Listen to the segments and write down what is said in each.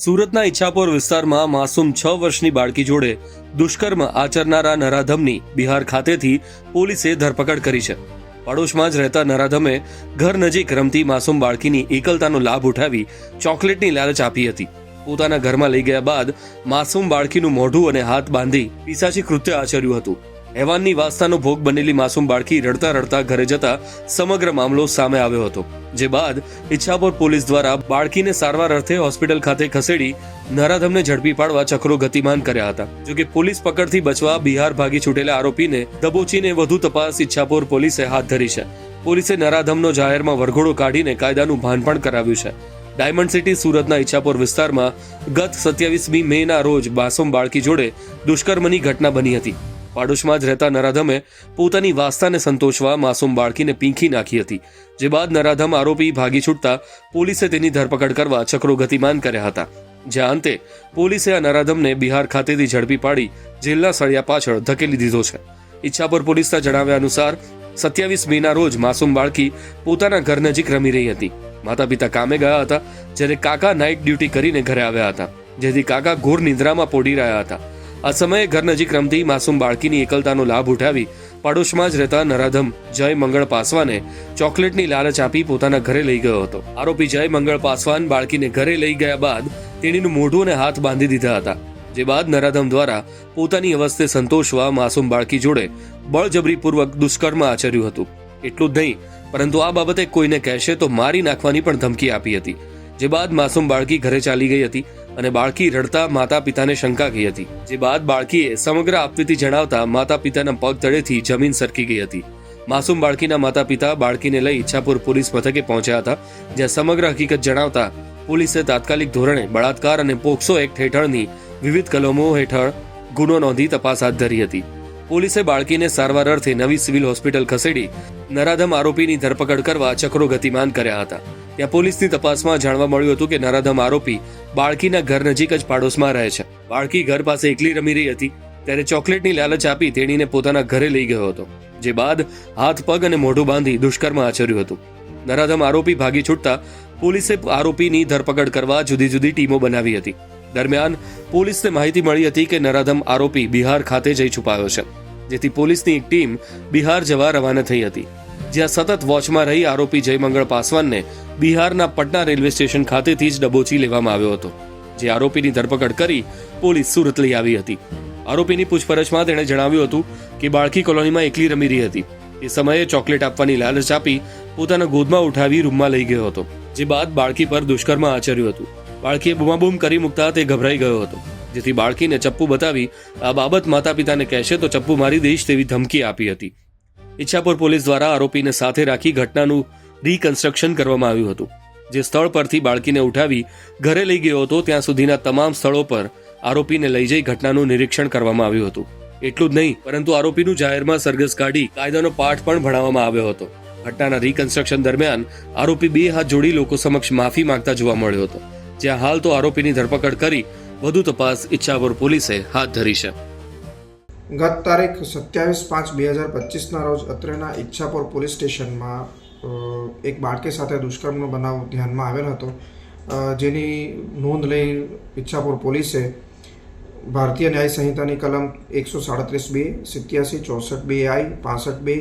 સુરતના ઈચ્છાપોર વિસ્તારમાં માસૂમ છ વર્ષની બાળકી જોડે દુષ્કર્મ આચરનારા નરાધમની બિહાર ખાતેથી પોલીસે ધરપકડ કરી છે. પડોશમાં જ રહેતા નરાધમે ઘર નજીક રમતી માસૂમ બાળકીની એકલતાનો લાભ ઉઠાવી ચોકલેટની લાલચ આપી હતી. પોતાના ઘરમાં લઈ ગયા બાદ માસૂમ બાળકીનું મોઢું અને હાથ બાંધી પિસાચી કૃત્ય આચર્યું હતું. હેવાનની વાસ્તાનો ભોગ બનેલી માસૂમ બાળકી રડતા રડતા ઘરે જતા સમગ્ર મામલો સામે આવ્યો હતો, જે બાદ ઈચ્છાપોર પોલીસ દ્વારા બાળકીને સારવાર અર્થે હોસ્પિટલ ખાતે ખસેડી નરાધમને ઝડપી પાડવા ચક્રો ગતિમાન કર્યા હતા. જોકે પોલીસ પકડથી બચવા બિહાર ભાગી છૂટેલા આરોપીને દબોચીને વધુ તપાસ ઈચ્છાપોર પોલીસે હાથ ધરી છે. પોલીસે નરાધમનો જાહેરમાં વરઘોડો કાઢીને કાયદાનું ભાન પણ કરાવ્યું છે. ડાયમંડ સિટી સુરતના ઈચ્છાપોર વિસ્તારમાં ગત સત્યાવીસમી મે ના રોજ માસૂમ બાળકી જોડે દુષ્કર્મની ઘટના બની હતી. પાડોશમાં જ રહેતા નરાધમે પોતાની વાસ્તાને સંતોષવા માસૂમ બાળકીને પીંખી નાખી હતી, જે બાદ નરાધમ આરોપી ભાગી છૂટતા પોલીસે તેની ધરપકડ કરવા ચક્રો ગતિમાન કર્યા હતા. જ્યાં અંતે પોલીસે આ નરાધમને બિહાર ખાતેથી ઝડપી પાડી જેલના સળિયા પાછળ ધકેલી દીધો છે. ઈચ્છાપુર પોલીસના જણાવ્યા અનુસાર, સત્યાવીસ મેના રોજ માસૂમ બાળકી પોતાના ઘર નજીક રમી રહી હતી. માતા પિતા કામે ગયા હતા, જ્યારે કાકા નાઇટ ડ્યુટી કરીને ઘરે આવ્યા હતા, જેથી કાકા ઘોર નિંદ્રામાં પોડી રહ્યા હતા. આ સમયે ઘર નજીક રમતી માસૂમ બાળકીની એકલતાનો લાભ ઉઠાવી પડોશમાં જ રહેતા નરાધમ જય મંગળ પાસવાને ચોકલેટની લાલચ આપી પોતાના ઘરે લઈ ગયો હતો. આરોપી જય મંગળ પાસવાન બાળકીને ઘરે લઈ ગયા બાદ તેણીનું મોઢું અને હાથ બાંધી દીધા હતા, જે બાદ નરાધમ દ્વારા પોતાની અવસ્થે સંતોષવા માસૂમ બાળકી જોડે બળજબરીપૂર્વક દુષ્કર્મ આચર્યું હતું. એટલું જ નહીં, પરંતુ આ બાબતે કોઈને કહેશે તો મારી નાખવાની પણ ધમકી આપી હતી, જે બાદ માસૂમ બાળકી ઘરે ચાલી ગઈ હતી. અને બાળકી રડતા માતા પિતાને શંકા ગઈ હતી. જે બાદ બાળકીએ સમગ્ર આપવીતી જણાવતા માતા પિતાના પગ તળેથી જમીન સરકી ગઈ હતી. માસૂમ બાળકીના માતા પિતા બાળકીને લઈ ઈચ્છાપુર પોલીસ મથકે પહોંચ્યા હતા, જ્યાં સમગ્ર હકીકત જણાવતા પોલીસે તાત્કાલિક ધોરણે બળાત્કાર અને પોક્સો એક્ટ હેઠળની વિવિધ કલમો હેઠળ ગુનો નોંધી તપાસ હાથ ધરી હતી. પોલીસે બાળકીને સારવાર અર્થે નવી સિવિલ હોસ્પિટલ ખસેડી નરાધમ આરોપીની ધરપકડ કરવા ચક્રો ગતિમાન કર્યા હતા. ત્યાં પોલીસની તપાસમાં જાણવા મળ્યું હતું કે નરાધમ આરોપી બાળકીના ઘર નજીક જ પાડોશમાં રહે છે. બાળકી ઘર પાસે એકલી રમી રહી હતી, ત્યારે ચોકલેટની લાલચ આપી તેણીને પોતાના ઘરે લઈ ગયો હતો, જે બાદ હાથ, પગ અને મોઢું બાંધી દુષ્કર્મ આચર્યું હતું. નરાધમ આરોપી ભાગી છૂટતા પોલીસે આરોપીની ધરપકડ કરવા જુદી જુદી ટીમો બનાવી હતી. દરમિયાન પોલીસને માહિતી મળી હતી કે નરાધમ આરોપી બિહાર ખાતે જઈ છુપાયો છે, જેથી પોલીસની એક ટીમ બિહાર જવા રવાના થઈ હતી. જ્યાં સતત વોચમાં રહી આરોપી જયમંગળ પાસવાનને બિહારના પટના રેલવે સ્ટેશન ખાતેથી જ ડબોચી લેવામાં આવ્યો હતો, જે આરોપીની ધરપકડ કરી પોલીસ સુરત લઈ આવી હતી. આરોપીની પૂછપરછમાં તેણે જણાવ્યું હતું કે બાળકી કોલોનીમાં એકલી રમી રહી હતી. એ સમયે ચોકલેટ આપવાની લાલચ આપી પોતાના ગોદમાં ઉઠાવી રૂમમાં લઈ ગયો હતો, જે બાદ બાળકી પર દુષ્કર્મ આચર્યું હતું. બાળકીએ બૂમાબૂમ કરી મૂકતા તે ગભરાઈ ગયો હતો. જેથી બાળકીને ચપ્પુ બતાવી, આ બાબત માતા પિતાને કહેશે તો ચપ્પુ મારી દઈશ તેવી ધમકી આપી હતી. ઈચ્છાપુર પોલીસ દ્વારા આરોપીને સાથે રાખી ઘટનાનું રીકન્સ્ટ્રક્શન કરવામાં આવ્યું હતું. જે સ્થળ પરથી બાળકીને ઉઠાવી ઘરે લઈ ગયો હતો, ત્યાં સુધીના તમામ સ્થળો પર આરોપીને લઈ જઈ ઘટનાનું નિરીક્ષણ કરવામાં આવ્યું હતું. એટલું જ નહીં, પરંતુ આરોપીનું જાહેરમાં સરઘસ કાઢી કાયદાનો પાઠ પણ ભણાવવામાં આવ્યો હતો. ઘટનાના રીકન્સ્ટ્રક્શન દરમિયાન આરોપી બે હાથ જોડી લોકો સમક્ષ માફી માંગતા જોવા મળ્યો હતો. જ્યાં હાલ તો આરોપીની ધરપકડ કરી વધુ તપાસ ઈચ્છાપુર પોલીસે હાથ ધરી છે. ગત તારીખ સત્યાવીસ પાંચ બે હજાર પચીસના રોજ અત્રેના ઈચ્છાપુર પોલીસ સ્ટેશનમાં એક બાળકી સાથે દુષ્કર્મનો બનાવ ધ્યાનમાં આવેલ હતો. જેની નોંધ લઈ ઈચ્છાપુર પોલીસે ભારતીય ન્યાય સંહિતાની કલમ એકસો સાડત્રીસ બે, સિત્યાસી ચોસઠ બે આઈ, પાસઠ બે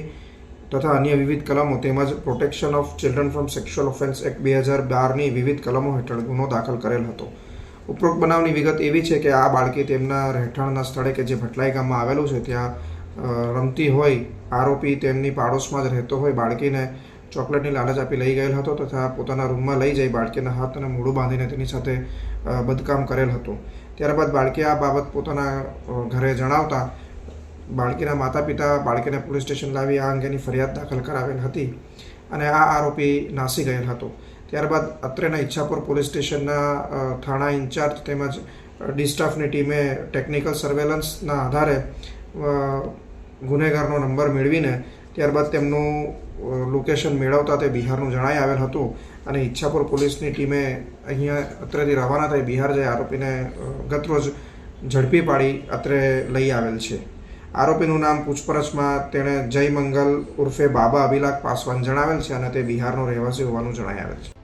તથા અન્ય વિવિધ કલમો તેમજ protection of children from sexual offence act બે હજાર બારની વિવિધ કલમો હેઠળ ગુનો દાખલ કરેલ હતો. ઉપરોક્ત બનાવની વિગત એવી છે કે આ બાળકી તેમના રહેઠાણના સ્થળે કે જે ભટલાઈ ગામમાં આવેલું છે, ત્યાં રમતી હોય, આરોપી તેમની પાડોશમાં જ રહેતો હોય, બાળકીને ચોકલેટની લાલચ આપી લઈ ગયેલ હતો તથા પોતાના રૂમમાં લઈ જઈ બાળકીના હાથ અને મોઢું બાંધીને તેની સાથે બદકામ કરેલ હતો. ત્યારબાદ બાળકીએ આ બાબત પોતાના ઘરે જણાવતા બાળકીના માતા પિતા બાળકીને પોલીસ સ્ટેશન લાવી આ અંગેની ફરિયાદ દાખલ કરાવેલ હતી અને આ આરોપી નાસી ગયેલ હતો. ત્યારબાદ અત્રેના ઈચ્છાપુર પોલીસ સ્ટેશનના થાણા ઇન્ચાર્જ તેમજ ડિસ્ટાફની ટીમે ટેકનિકલ સર્વેલન્સના આધારે ગુનેગારનો નંબર મેળવીને ત્યારબાદ તેમનું લોકેશન મેળવતા તે બિહારનું જણાઈ આવેલ હતું અને ઈચ્છાપુર પોલીસની ટીમે અહીંયા અત્રેથી રવાના થઈ બિહાર જઈ આરોપીને ગતરોજ ઝડપી પાડી અત્રે લઈ આવેલ છે. આરોપીનું નામ પૂછપરછમાં તેણે જય મંગલ ઉર્ફે બાબા અભિલાખ પાસવાન જણાવેલ છે અને તે બિહારનો રહેવાસી હોવાનું જણાઈ છે.